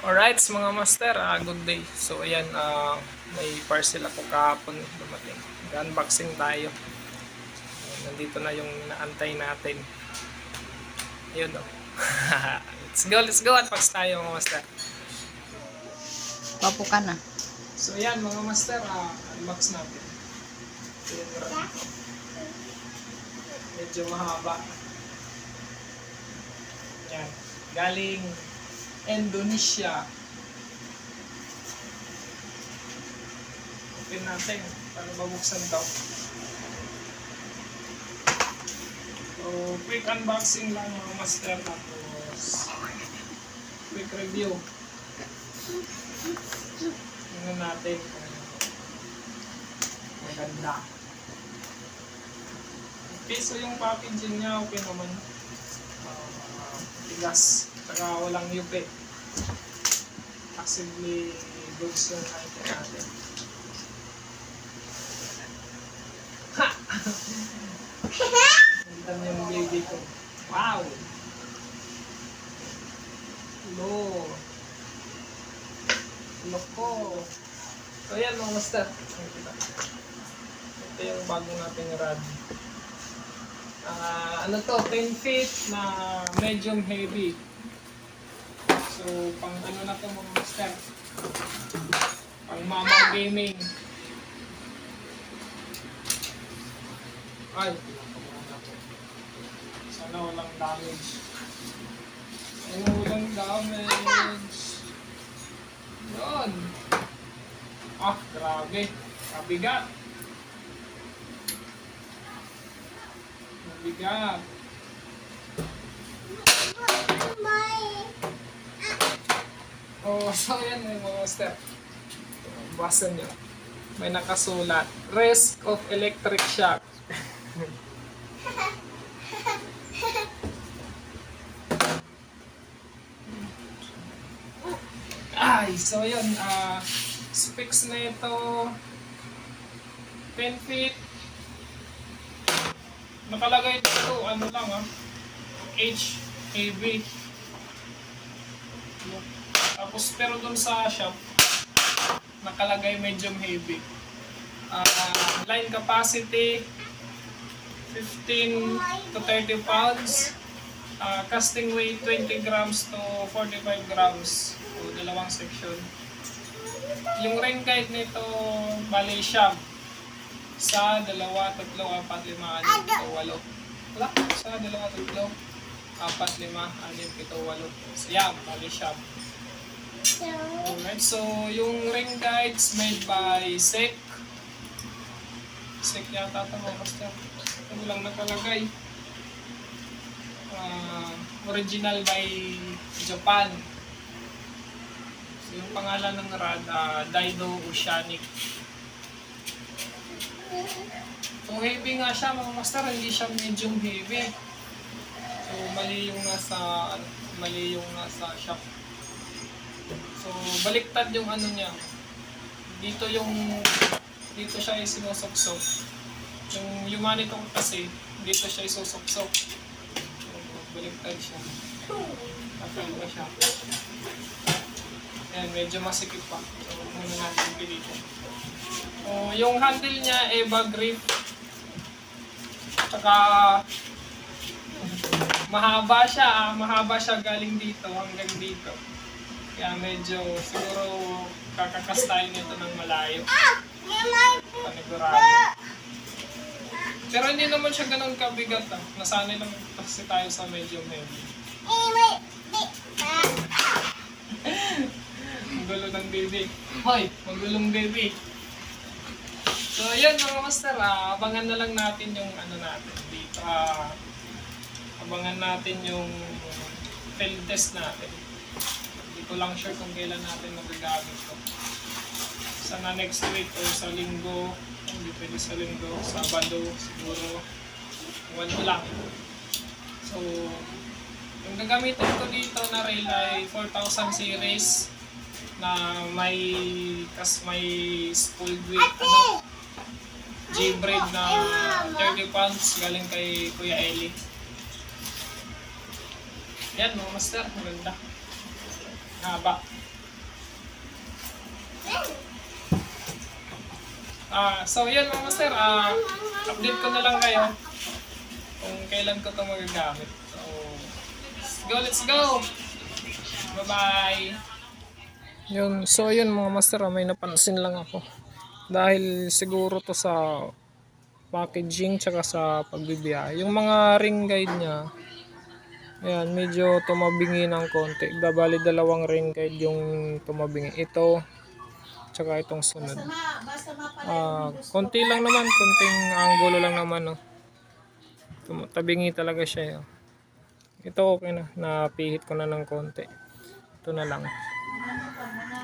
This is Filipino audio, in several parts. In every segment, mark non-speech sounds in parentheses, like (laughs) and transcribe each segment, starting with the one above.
Alright, mga master, ah, good day. So, ayan, ah, may parcel ako kahapon dumating. Unboxing tayo. Ayan, nandito na yung naantay natin. Ayun, oh. (laughs) let's go, let's go. Unbox tayo, mga master. Papo ka na. So, ayan, mga master, ah, unbox natin. Run. Medyo mahaba. Yan. Galing Indonesia. Open natin. Para mabuksan daw. So, quick unboxing lang mga master. Tapos, quick review. Tingnan natin kung maganda. Okay, so yung packaging niya, okay naman. Uh, tigas. Saka walang yupi. Possibly goods yung item natin. Ha! Ganda yung baby ko. Wow! Hello! Loko! So yan mga master. Ito yung bago nating rod. Ah, ano to, 10 feet na medium heavy. So, pang ano na to mga master. Pang mama gaming. Ay, sana walang damage. Sana walang damage. Yun. Ah, grabe. Kabigat. Mabigat. Oh, so yan yung mga step. Basa nyo. May nakasulat. Risk of electric shock. Ay, so yun. ah specs na ito. 10 feet. Nakalagay dito, ano lang ah. H, AB. Tapos pero dun sa shop, nakalagay medium heavy. Ah, line capacity, 15 to 30 pounds. Ah, casting weight, 20 grams to 45 grams. So, dalawang section. Yung ring guide nito, bali siyam. Sa dalawa, tatlo, apat, lima, anim, pito, walo. Wala. Sa dalawa, tatlo, apat, lima, anim, pito, walo. Siyam, bali siyam. Alright, so yung ring guides made by SEC. SEC yata ito mga basta. Ano lang nakalagay. Ah, original by Japan. So yung pangalan ng rad, ah, Daido Oceanic. So heavy nga siya mga master, hindi siya medium heavy. So mali yung nasa, mali yung nasa shop. Baliktad yung ano niya. Dito yung, dito siya isinusoksok. Yung Humanito kasi, dito siya isusoksok. So, baliktad siya. Nakaiba siya. Ayan, medyo masikip pa. So, muna natin pilitin. So, yung handle niya, Eva Grip. Tsaka, mahaba siya, ah. mahaba siya galing dito hanggang dito. Kaya medyo siguro kakakas tayo nito ng malayo. Panigurado. Pero hindi naman siya ganun kabigat ah. Nasanay lang kasi tayo sa medyo heavy. Ang gulo ng baby. Hoy, magulong baby. So yun mga master, ah, abangan na lang natin yung ano natin dito. ah, abangan natin yung field test natin. Ko lang sure kung kailan natin magagamit to. Sana next week o sa linggo, hindi pwede sa linggo, Sabado siguro, one ko lang. So, yung gagamitin ko dito na rail ay 4000 series na may kas may spool with ano J-braid na 30 pounds galing kay Kuya Eli. Yan mga master, maganda. Haba. Ah, so yun mga master, ah, update ko na lang kayo kung kailan ko ito magagamit. So, let's go, let's go! Bye-bye! Yun, so yun mga master, ah, may napansin lang ako. Dahil siguro to sa packaging tsaka sa pagbibiyahe. Yung mga ring guide niya, ayan, medyo tumabingi ng konti. Dabali dalawang ring guide yung tumabingi. Ito, tsaka itong sunod. Ah, konti lang naman, konting angulo lang naman, no. Tum- Tabingi talaga siya, yo. Ito okay na, napihit ko na ng konti. Ito na lang.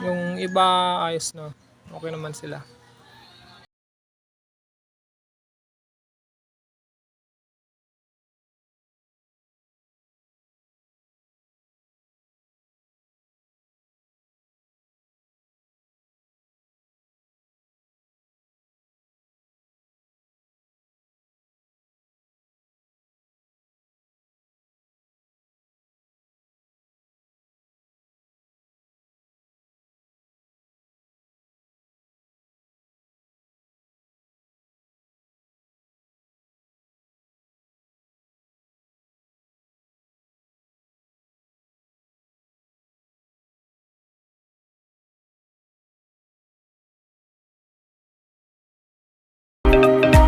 Yung iba ayos na. Okay naman sila.